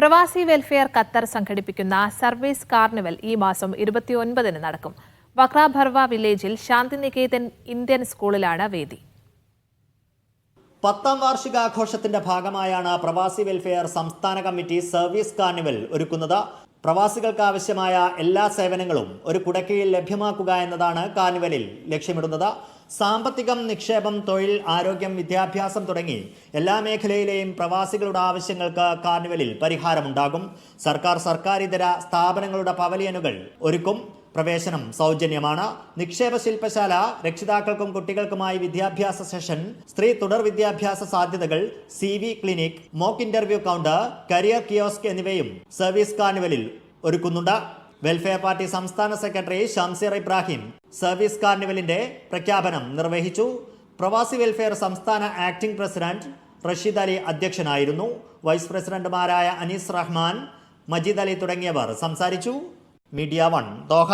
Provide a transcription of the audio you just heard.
പ്രവാസി welfare Qatar സംഘടിപ്പിക്കുന്ന service carnival ഈ മാസം ഇരുപത്തിയൊൻപതിന് നടക്കും. വക്രാഭർവ വില്ലേജിൽ ശാന്തിനികേതൻ ഇന്ത്യൻ സ്കൂളിലാണ് വേദി. പത്താം വാർഷികാഘോഷത്തിന്റെ ഭാഗമായാണ് പ്രവാസി വെൽഫെയർ സംസ്ഥാന കമ്മിറ്റി സർവീസ് കാർണിവൽ ഒരുക്കുന്നത്. പ്രവാസികൾക്ക് ആവശ്യമായ എല്ലാ സേവനങ്ങളും ഒരു കുടക്കീഴിൽ ലഭ്യമാക്കുക എന്നതാണ് കാർണിവലിൽ ലക്ഷ്യമിടുന്നത്. സാമ്പത്തികം നിക്ഷേപം തൊഴിൽ ആരോഗ്യം വിദ്യാഭ്യാസം തുടങ്ങി എല്ലാ മേഖലയിലെയും പ്രവാസികളുടെ ആവശ്യങ്ങൾക്ക് കാർണിവലിൽ പരിഹാരമുണ്ടാകും. സർക്കാർ സർക്കാരിതര സ്ഥാപനങ്ങളുടെ പവലിയനുകൾ ഒരുക്കും. പ്രവേശനം സൗജന്യമാണ്. നിക്ഷേപ ശില്പശാല രക്ഷിതാക്കൾക്കും കുട്ടികൾക്കുമായി വിദ്യാഭ്യാസ സെഷൻ സ്ത്രീ തുടർ വിദ്യാഭ്യാസ സാധ്യതകൾ C V clinic mock interview counter career kiosk എന്നിവയും സർവീസ് കാർണിവലിൽ ഒരുക്കുന്നുണ്ട്. വെൽഫെയർ പാർട്ടി സംസ്ഥാന സെക്രട്ടറി ഷംസീർ ഇബ്രാഹിം സർവീസ് കാർണിവലിന്റെ പ്രഖ്യാപനം നിർവഹിച്ചു. പ്രവാസി വെൽഫെയർ സംസ്ഥാന ആക്ടിംഗ് പ്രസിഡന്റ് റഷീദ് അലി അധ്യക്ഷനായിരുന്നു. വൈസ് പ്രസിഡന്റുമാരായ അനീസ് റഹ്മാൻ മജീദ് അലി തുടങ്ങിയവർ സംസാരിച്ചു. Media one. ദോഹ